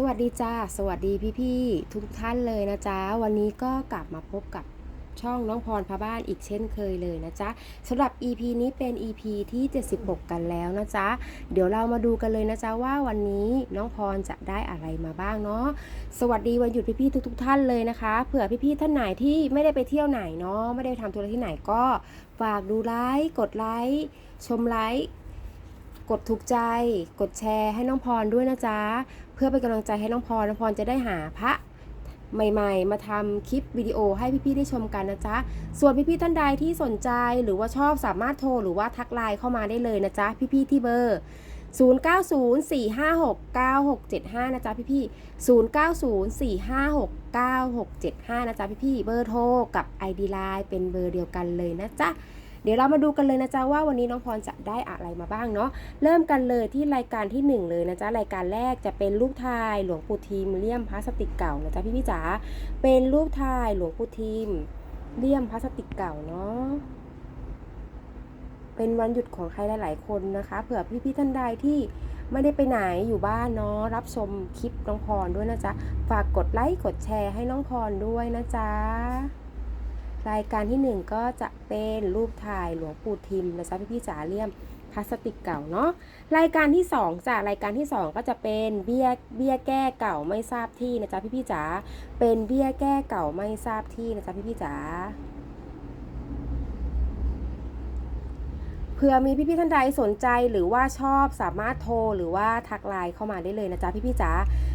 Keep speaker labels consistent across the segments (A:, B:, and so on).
A: สวัสดีจ้า สวัสดีพี่ๆทุกท่านเลยนะจ๊ะ วันนี้ก็กลับมาพบกับช่องน้องพรพาบ้านอีกเช่นเคยเลยนะจ๊ะสำหรับ EP นี้เป็น EP ที่ 76 กันแล้วนะจ๊ะ เดี๋ยวเรามาดูกันเลยนะจ๊ะว่าวันนี้น้องพรจะได้อะไรมาบ้างเนาะสวัสดีวันหยุดพี่ๆทุกๆ ท่านเลยนะคะ เผื่อพี่ๆท่านไหนที่ไม่ได้ไปเที่ยวไหนเนาะไม่ได้ทำธุระที่ไหนก็ฝากดูไลค์กดไลค์ชมไลค์ กดถูกใจ กดแชร์ให้น้องพรด้วยนะจ๊ะ เพื่อเป็นกำลังใจให้น้องพร น้องพรจะได้หาพระใหม่ๆ มาทำคลิปวิดีโอให้พี่ๆได้ชมกันนะจ๊ะ ส่วนพี่ๆท่านใดที่สนใจหรือว่าชอบสามารถโทรหรือว่าทักไลน์เข้ามาได้เลยนะจ๊ะ พี่ๆที่เบอร์ 0904569675 นะจ๊ะพี่ๆ0904569675 นะจ๊ะพี่ๆเบอร์โทรกับ ID Line เป็นเบอร์เดียวกันเลยนะจ๊ะ เดี๋ยวเรามาดูกันเลยนะจ๊ะว่าวันนี้น้องพรจะได้อะไรมาบ้างเนาะเริ่มกันเลยที่รายการที่ 1 เลยนะจ๊ะรายการแรกจะเป็นรูปถ่ายหลวงปู่ทิมเลี่ยมพลาสติกเก่านะจ๊ะพี่พี่จ๋าเป็นรูปถ่ายหลวงปู่ทิมเลี่ยมพลาสติกเก่าเนาะเป็นวันหยุดของใครหลาย ๆ คนนะคะ เผื่อพี่พี่ๆท่านใดที่ไม่ได้ไปไหนอยู่บ้านเนาะรับชมคลิปน้องพรด้วยนะจ๊ะ ฝากกดไลค์กดแชร์ให้น้องพรด้วยนะจ๊ะ รายการที่หนึ่งก็จะเป็นรูปถ่ายหลวงปู่ทิมนะจ๊ะพี่พี่จ๋าเลี่ยมพลาสติกเก่าเนาะรายการที่สองจ้ะรายการที่สองก็จะเป็นเบี้ยเบี้ยแก้เก่าไม่ทราบที่นะจ๊ะพี่พี่จ๋าเป็นเบี้ยแก้เก่าไม่ทราบที่นะจ๊ะพี่พี่จ๋า เผื่อมีพี่พี่ๆท่านใดสนใจหรือว่าชอบสามารถโทรหรือว่าทักไลน์เข้ามาได้เลยนะจ๊ะพี่พี่ๆจ๋า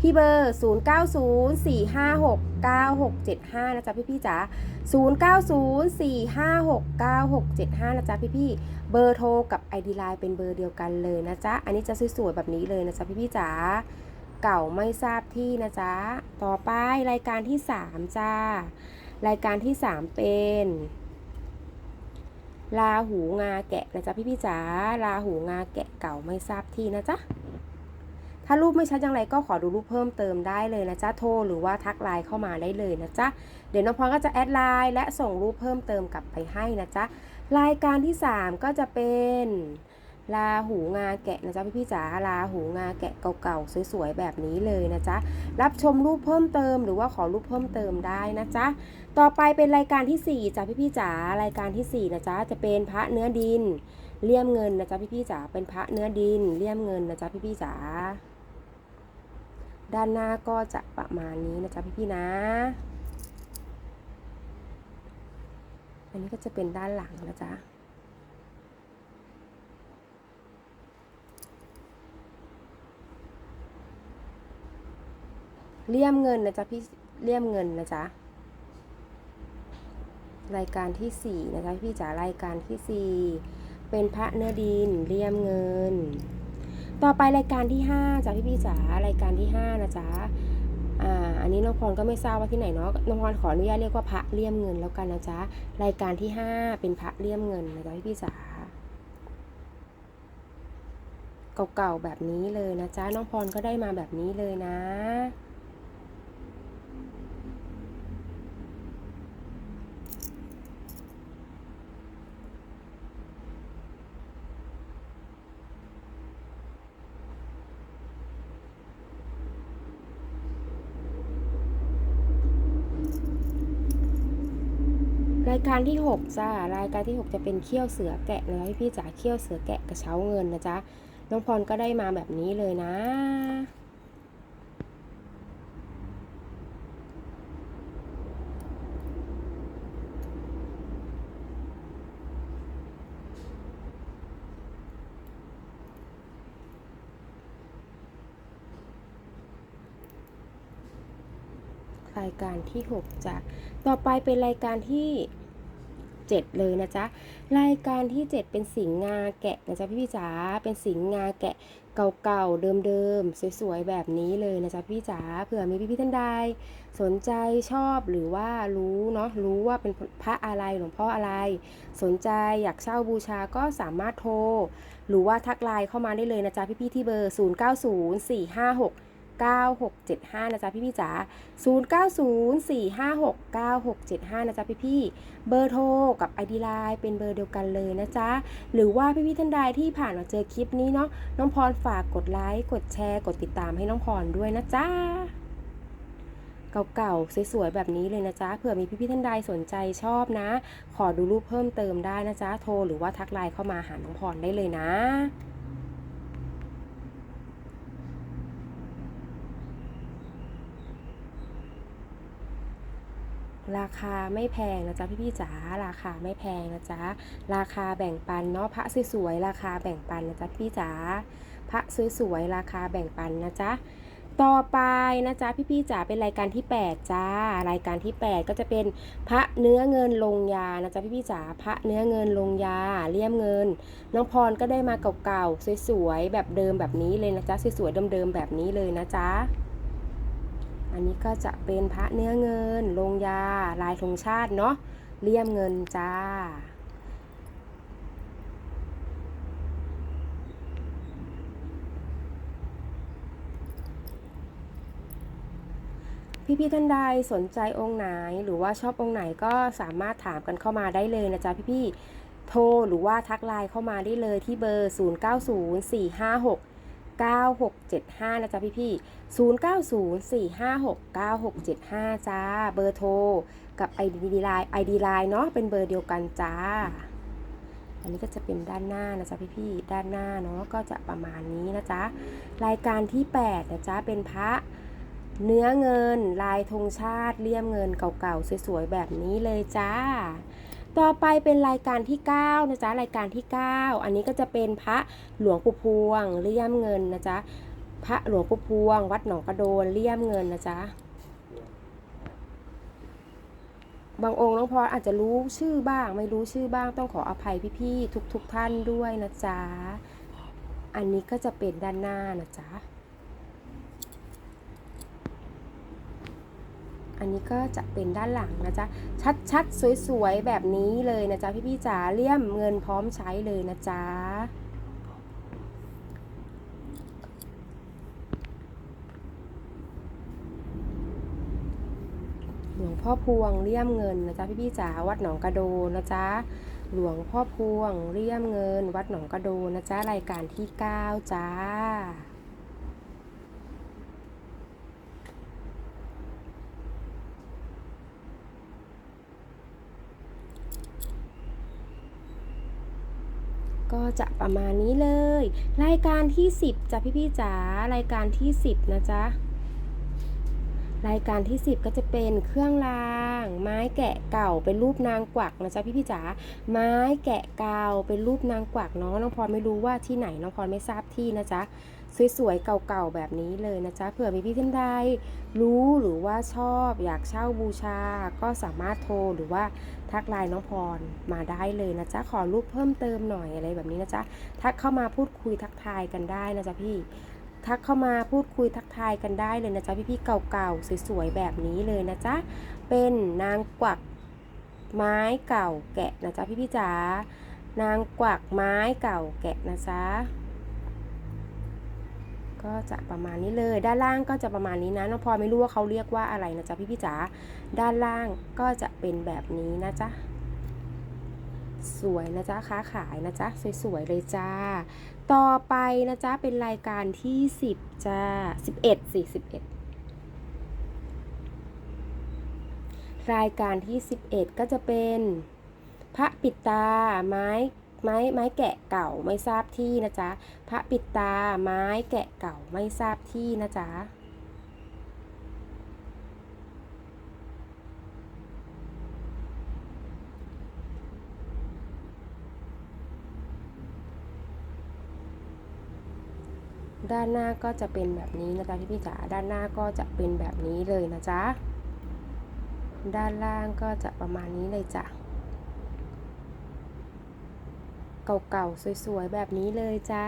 A: ที่เบอร์ 0904569675 นะจ๊ะพี่พี่ๆจ๋า0904569675 นะจ๊ะพี่ๆเบอร์โทรกับ ID Line เป็นเบอร์เดียวกันเลยนะจ๊ะ อันนี้จะสวยๆแบบนี้เลยนะจ๊ะพี่ๆจ๋าเก่าไม่ทราบที่นะจ๊ะ ต่อไปรายการที่ 3 จ้า รายการที่ 3 เป็น ลาหูงาแกะนะจ๊ะพี่ๆจ๋าลาหูงาแกะเก่าไม่ทราบที่นะจ๊ะถ้ารูปไม่ชัดอย่างไรก็ขอดูรูปเพิ่มเติมได้เลยนะจ๊ะโทรหรือว่าทักไลน์เข้ามาได้เลยนะจ๊ะเดี๋ยวน้องพรก็จะแอดไลน์และส่งรูปเพิ่มเติมกลับไปให้นะจ๊ะรายการที่ 3 ก็จะเป็น ลาหูงาแกะนะจ๊ะพี่พี่จ๋าลาหูงาแกะเก่าๆสวยๆแบบนี้เลยนะจ๊ะรับชมรูปเพิ่มเติมหรือว่าขอรูปเพิ่มเติมได้นะจ๊ะต่อไปเป็นรายการที่4จ้ะพี่พี่จ๋ารายการทีสี่4นะจ๊ะจะเป็นพระเนื้อดินเลี่ยมเงินนะจ๊ะพี่พี่จ๋าเป็นพระเนื้อดินเลี่ยมเงินนะจ๊ะพี่พี่จ๋าด้านหน้าก็จะประมาณนี้นะจ๊ะพี่ๆนะ อันนี้ก็จะเป็นด้านหลังนะจ๊ะ เลี่ยมเงินนะจ๊ะพี่เลี่ยมเงินนะจ๊ะรายการที่สี่นะจ๊ะพี่จ๋ารายการที่สี่เป็นพระเนื้อดินเลี่ยมเงิน ต่อไปรายการที่ห้าจ้ะพี่พี่จ๋ารายการที่ห้านะจ๊ะอ่าอันนี้น้องพรก็ไม่ทราบว่าที่ไหนเนาะน้องพรขออนุญาตเรียกว่าพระเลี่ยมเงินแล้วกันนะจ๊ะรายการที่ห้าเป็นพระเลี่ยมเงินนะจ๊ะพี่พี่จ๋าเก่าๆแบบนี้เลยนะจ๊ะน้องพรก็ได้มาแบบนี้เลยนะ รายการที่6จ้ารายการที่ 6 จะเป็นเขี้ยวเสือแกะนะพี่พี่จ๋าเขี้ยวเสือแกะกระเช้าเงินนะจ๊ะน้องพรก็ได้มาแบบนี้เลยนะ รายการที่ 6จ้ะต่อไปเป็นรายการที่ 7 เลยนะจ๊ะ รายการที่ 7 เป็นสิงห์งาแกะนะจ๊ะพี่พี่จ๋า เป็นสิงห์งาแกะเก่าๆ เดิมๆ สวยๆ แบบนี้เลยนะจ๊ะพี่จ๋า เผื่อมีพี่ๆท่านใดสนใจชอบหรือว่ารู้เนาะ รู้ว่าเป็นพระอะไรหลวงพ่ออะไร สนใจอยากเช่าบูชาก็สามารถโทร หรือว่าทักไลน์เข้ามาได้เลยนะจ๊ะพี่ๆที่เบอร์ 090456 9675 นะจ๊ะพี่พี่จ๋า0904569675 นะจ๊ะพี่พี่เบอร์โทรกับ ID Line เป็นเบอร์เดียวกันเลยนะจ๊ะ หรือว่าพี่พี่ท่านใดที่ผ่านมาเจอคลิปนี้เนาะน้องพรฝากกดไลค์ กดแชร์ กดติดตามให้น้องพรด้วยนะจ๊ะเก่าๆ สวยๆ แบบนี้เลยนะจ๊ะ เผื่อมีพี่ๆ ท่านใดสนใจชอบนะ ขอดูรูปเพิ่มเติมได้นะจ๊ะ โทรหรือว่าทักไลน์เข้ามาหาน้องพรได้เลยนะ ราคาไม่แพงนะจ๊ะพี่ๆจ๋าราคาไม่แพงนะจ๊ะราคาแบ่งปันเนาะพระสวยๆราคาแบ่งปันนะจ๊ะพี่จ๋าพระสวยๆราคาแบ่งปันนะจ๊ะต่อไปนะจ๊ะพี่ๆจ๋าเป็นรายการที่ 8 จ้า รายการที่ 8 ก็จะเป็นพระเนื้อเงินลงยานะจ๊ะพี่ๆจ๋าพระเนื้อเงินลงยาเลี่ยมเงิน น้องพรก็ได้มาเก่าๆสวยๆแบบเดิมแบบนี้เลยนะจ๊ะสวยๆเดิมๆแบบนี้เลยนะจ๊ะ อันนี้ก็จะเป็นพระเนื้อเงิน ลงยา ลายธงชาติเนาะ เลี่ยมเงินจ้า พี่ๆท่านใดสนใจองค์ไหนหรือว่าชอบองค์ไหนก็สามารถถามกันเข้ามาได้เลยนะจ๊ะพี่ๆโทรหรือว่าทักไลน์เข้ามาได้เลยที่เบอร์ 090456 9675 นะจ๊ะพี่ๆ0904569675 จ้า เบอร์โทร กับ ID Line ID Line เนาะ เป็นเบอร์เดียวกันจ้า อันนี้ก็จะเป็นด้านหน้านะจ๊ะพี่ๆด้านหน้าเนาะ ก็จะประมาณนี้นะจ๊ะ รายการที่ 8 นะจ๊ะ เป็นพระเนื้อเงิน ลายธงชาติเลี่ยมเงินเก่าๆ สวยๆ แบบนี้เลยจ้า ต่อไปเป็นรายการที่ 9 นะจ๊ะ รายการที่ 9 อันนี้ก็จะเป็นพระหลวงปู่พวงเลี่ยมเงินนะจ๊ะ พระหลวงปู่พวง วัดหนองกระโดนเลี่ยมเงินนะจ๊ะ บางองค์น้องพรออาจจะรู้ชื่อบ้าง ไม่รู้ชื่อบ้างต้องขออภัยพี่ๆทุกๆทท่านด้วยนะจ๊ะ อันนี้ก็จะเป็นด้านหน้านะจ๊ะ อันนี้ก็จะเป็นด้านหลังนะจ๊ะ ชัดๆ สวยๆ แบบนี้เลยนะจ๊ะ พี่ๆจ๋าเลี่ยมเงินพร้อมใช้เลยนะจ๊ะหลวงพ่อพวงเลี่ยมเงินนะจ๊ะพี่ๆจ๋าวัดหนองกระโดนนะจ๊ะหลวงพ่อพวงเลี่ยมเงิน วัดหนองกระโดนนะจ๊ะรายการที่ 9 จ้า จะประมาณนี้เลย รายการที่ 10จ้ะพี่ๆจ๋ารายการที่ 10 นะจ๊ะ รายการที่ 10 ก็จะเป็นเครื่องราง ไม้แกะเก่าเป็นรูปนางกวักนะจ๊ะพี่พี่จ๋าไม้แกะเก่าเป็นรูปนางกวักเนาะน้องพรไม่รู้ว่าที่ไหนน้องพรไม่ทราบที่นะจ๊ะสวยๆเก่าๆแบบนี้เลยนะจ๊ะเผื่อมีพี่ท่านใดรู้หรือว่าชอบอยากเช่าบูชา ก็สามารถโทรหรือว่าทักไลน์น้องพรมาได้เลยนะจ๊ะขอรูปเพิ่มเติมหน่อยอะไรแบบนี้นะจ๊ะทักเข้ามาพูดคุยทักทายกันได้นะจ๊ะพี่ ทักเข้ามาพูดคุยทักทายกันได้เลยนะจ๊ะพี่ๆเก่าๆสวยๆแบบนี้เลยนะจ๊ะเป็นนางกวักไม้เก่าแกะนะจ๊ะพี่ๆจ๋านางกวักไม้เก่าแกะนะจ๊ะก็จะประมาณนี้เลย ด้านล่างก็จะประมาณนี้นะน้องพลอยไม่รู้ว่าเขาเรียกว่าอะไรนะจ๊ะพี่ๆจ๋าด้านล่างก็จะเป็นแบบนี้นะจ๊ะ สวยนะจ๊ะค้าขายนะจ๊ะสวยๆเลยจ้า ต่อไปนะจ๊ะเป็นรายการที่ 10จ้า11สิ11 รายการที่ 11 ก็จะเป็นพระปิดตาไม้ไม้ไม้แกะเก่าไม่ทราบที่นะจ๊ะพระปิดตาไม้แกะเก่าไม่ทราบที่นะจ๊ะ ด้านหน้าก็จะเป็นแบบนี้นะจ๊ะพี่พี่จ๋าด้านหน้าก็จะเป็นแบบนี้เลยนะจ๊ะด้านล่างก็จะประมาณนี้เลยจ้ะเก่าๆสวยๆแบบนี้เลยจ้า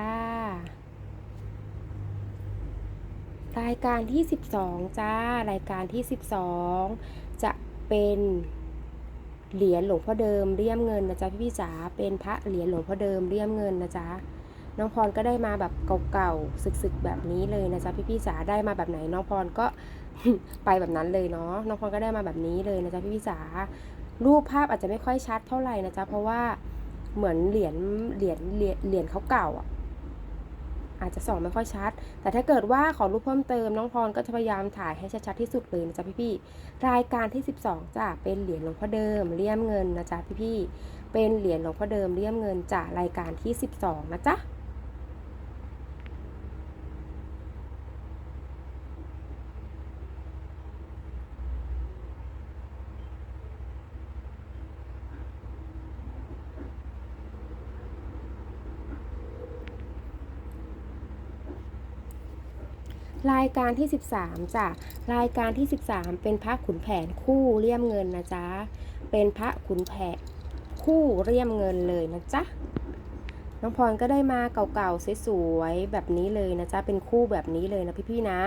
A: รายการที่ 12 จ้า รายการที่ 12 จะเป็นเหรียญหลวงพ่อเดิมเลี่ยมเงินนะจ๊ะพี่พี่จ๋าเป็นพระเหรียญหลวงพ่อเดิมเลี่ยมเงินนะจ๊ะ น้องพรก็ได้มาแบบเก่าๆสึกๆแบบนี้เลยนะจ๊ะพี่ๆจ๋าได้มาแบบไหนน้องพรก็ไปแบบนั้นเลยเนาะน้องพรก็ได้มาแบบนี้เลยนะจ๊ะพี่ๆจ๋ารูปภาพอาจจะไม่ค่อยชัดเท่าไหร่นะจ๊ะเพราะว่าเหมือนเหรียญเหรียญเหรียญเหรียญเขาเก่าอะอาจจะส่องไม่ค่อยชัด แต่ถ้าเกิดว่าขอรูปเพิ่มเติมน้องพรก็จะพยายามถ่ายให้ชัดๆที่สุดเลยนะจ๊ะพี่ๆรายการที่ 12จ้ะเป็นเหรียญหลวงพ่อเดิมเลี่ยมเงินนะจ๊ะพี่ๆเป็นเหรียญหลวงพ่อเดิมเลี่ยมเงินจ้ะรายการที่ 12 นะจ๊ะ รายการที่ 13จ้ะรายการที่ 13 เป็นพระขุนแผนคู่เลี่ยมเงินนะจ๊ะเป็นพระขุนแผนคู่เลี่ยมเงินเลยนะจ๊ะน้องพรก็ได้มาเก่าๆสวยๆแบบนี้เลยนะจ๊ะเป็นคู่แบบนี้เลยนะพี่ๆนะ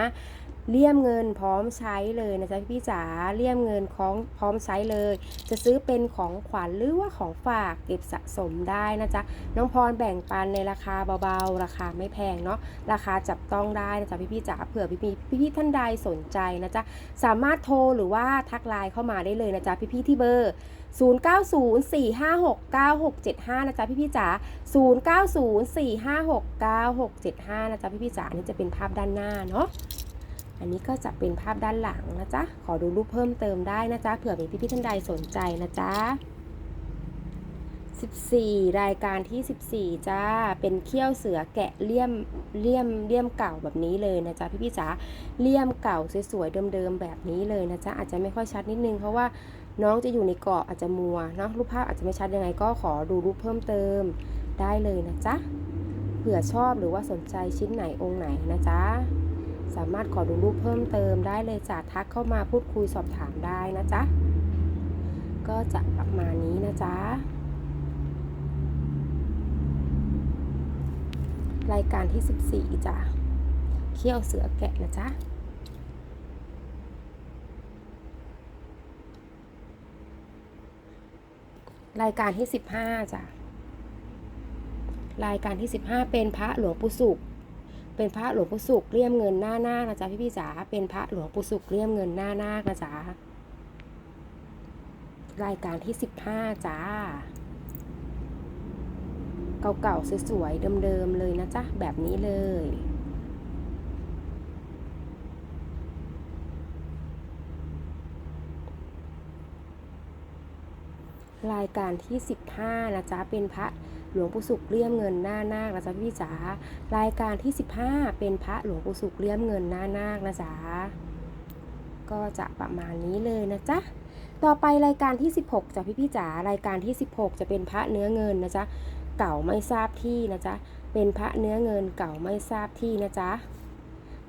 A: เลี่ยมเงินพร้อมใช้เลยนะจ๊ะพี่จ๋าเลี่ยมเงินของพร้อมใช้เลย จะซื้อเป็นของขวัญหรือว่าของฝากเก็บสะสมได้นะจ๊ะน้องพรแบ่งปันในราคาเบาๆ ราคาไม่แพงเนาะราคาจับต้องได้นะจ๊ะพี่ๆจ๋าเผื่อพี่ๆพี่ๆท่านใดสนใจนะจ๊ะสามารถโทรหรือว่าทักไลน์เข้ามาได้เลยนะจ๊ะพี่ๆที่เบอร์ 0904569675 นะจ๊ะพี่ๆจ๋า0904569675 นะจ๊ะพี่ๆจ๋าอันนี้จะเป็นภาพด้านหน้าเนาะ อันนี้ก็จะเป็นภาพด้านหลังนะจ๊ะ ขอดูรูปเพิ่มเติมได้นะจ๊ะ เผื่อมีพี่ๆท่านใดสนใจนะจ๊ะ 14 รายการที่ 14 จ้า เป็นเขี้ยวเสือแกะเลี่ยมเลี่ยมเลี่ยมเก่าแบบนี้เลยนะจ๊ะพี่พี่ๆจ๋า เลี่ยมเก่าสวยๆเดิมๆแบบนี้เลยนะจ๊ะ อาจจะไม่ค่อยชัดนิดนึงเพราะว่าน้องจะอยู่ในเกาะอาจจะมัวเนาะ รูปภาพอาจจะไม่ชัดยังไงก็ขอดูรูปเพิ่มเติมได้เลยนะจ๊ะ เผื่อชอบหรือว่าสนใจชิ้นไหนองค์ไหนนะจ๊ะ สามารถขอดูรูปเพิ่มเติมได้เลยจ้ะทักเข้ามาพูดคุยสอบถามได้นะจ๊ะ ก็จะประมาณนี้นะจ๊ะ รายการที่ 14จ้ะเขี้ยวเสือแกะนะจ๊ะรายการที่ 15จ้ะ รายการที่ 15 เป็นพระหลวงปู่สุข เป็นพระหลวงปู่สุขเลี่ยมเงินหน้านาคนะจ๊ะพี่พี่จ๋าเป็นพระหลวงปู่สุขเลี่ยมเงินหน้านาคนะจ๊ะรายการที่15จ้า เก่าๆสวยๆเดิมๆเลยนะจ๊ะแบบนี้เลยรายการที่ 15นะจ๊ะเป็นพระ หลวงปู่สุขเลี่ยมเงินหน้านาคนะจ๊ะพี่จ๋ารายการที่ 15 เป็นพระหลวงปู่สุขเลี่ยมเงินหน้านาคนะจ๊ะก็จะประมาณนี้เลยนะจ๊ะต่อไปรายการที่ 16จ้ะพี่พี่จ๋ารายการที่ 16 จะเป็นพระเนื้อเงินนะจ๊ะเก่าไม่ทราบที่นะจ๊ะเป็นพระเนื้อเงินเก่าไม่ทราบที่นะจ๊ะ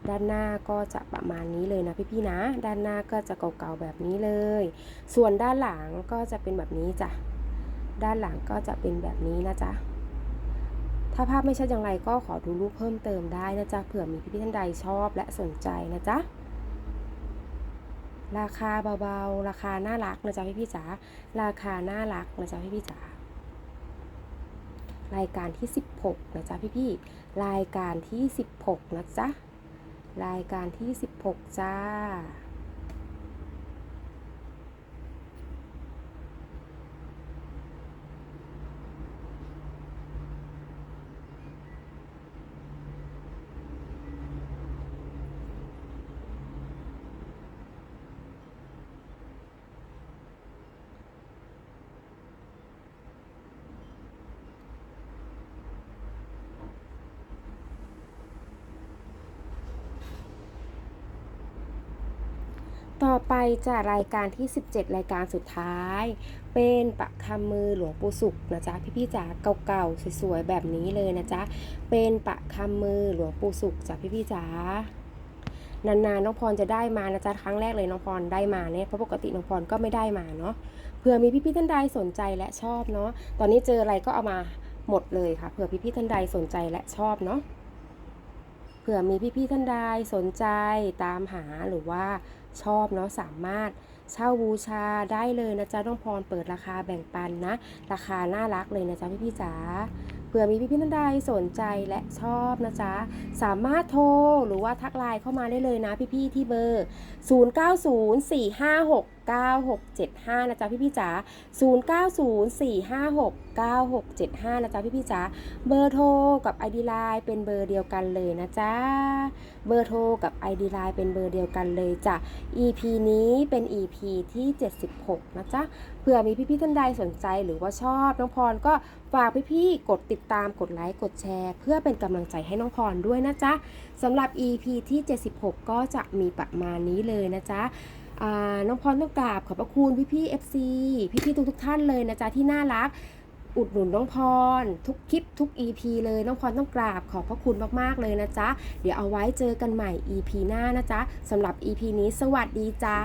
A: ด้านหน้าก็จะประมาณนี้เลยนะพี่ๆนะ ด้านหน้าก็จะเก่าๆแบบนี้เลย ส่วนด้านหลังก็จะเป็นแบบนี้จ้ะ ด้านหลังก็จะเป็นแบบนี้นะจ๊ะ ถ้าภาพไม่ชัดอย่างไรก็ขอดูรูปเพิ่มเติมได้นะจ๊ะเผื่อมีพี่ๆท่านใดชอบและสนใจนะจ๊ะราคาเบาๆ ราคาน่ารักนะจ๊ะพี่ๆจ๋า ราคาน่ารักนะจ๊ะพี่ๆจ๋า รายการที่ 16นะจ๊ะพี่ๆรายการที่ 16นะจ๊ะ รายการที่ 16 จ้า ต่อไปจะรายการที่ 17 รายการสุดท้าย เป็นประคำมือหลวงปู่สุขนะจ๊ะพี่ๆจ๋าเก่าๆสวยๆแบบนี้เลยนะจ๊ะเป็นประคำมือหลวงปู่สุขจ้ะพี่ๆจ๋านานๆน้องพรจะได้มานะจ๊ะครั้งแรกเลยน้องพรได้มาเนี่ยเพราะปกติน้องพรก็ไม่ได้มาเนาะเผื่อมีพี่ๆท่านใดสนใจและชอบเนาะตอนนี้เจออะไรก็เอามาหมดเลยค่ะเผื่อพี่ๆท่านใดสนใจและชอบเนาะเผื่อมีพี่ๆท่านใดสนใจตามหาหรือว่า ชอบเนาะสามารถเช่าบูชาได้เลยนะจ๊ะน้องพรเปิดราคาแบ่งปันนะ ราคาน่ารักเลยนะจ๊ะพี่พี่จ๋า เผื่อมีพี่ๆท่านใดสนใจและชอบนะจ๊ะ สามารถโทรหรือว่าทักไลน์เข้ามาได้เลยนะพี่ๆที่เบอร์ 0904569675 นะจ๊ะพี่ๆจ๋า 0904569675 นะจ๊ะพี่ๆจ๋า เบอร์โทรกับ ID Line เป็นเบอร์เดียวกันเลยนะจ๊ะ เบอร์โทรกับ ID Line เป็นเบอร์เดียวกันเลยจ้ะ EP นี้เป็น EP ที่ 76 นะจ๊ะ ผื่อมีพี่ๆท่านใดสนใจหรือว่าชอบน้องพรก็ฝากพี่ๆกดติดตามกดไลค์กดแชร์ เพื่อเป็นกำลังใจให้น้องพรด้วยนะจ๊ะสำหรับ EP ที่ 76 ก็จะมีประมาณนี้เลยนะจ๊ะน้องพรต้องกราบขอบพระคุณพี่ๆ FC พี่ๆทุกๆท่านเลยนะจ๊ะที่น่ารักอุดหนุนน้องพร ทุกคลิปทุก EP เลยน้องพรต้องกราบขอบพระคุณมากๆเลยนะจ๊ะ เดี๋ยวเอาไว้เจอกันใหม่ EP หน้านะจ๊ะสำหรับ EP นี้สวัสดีจ้า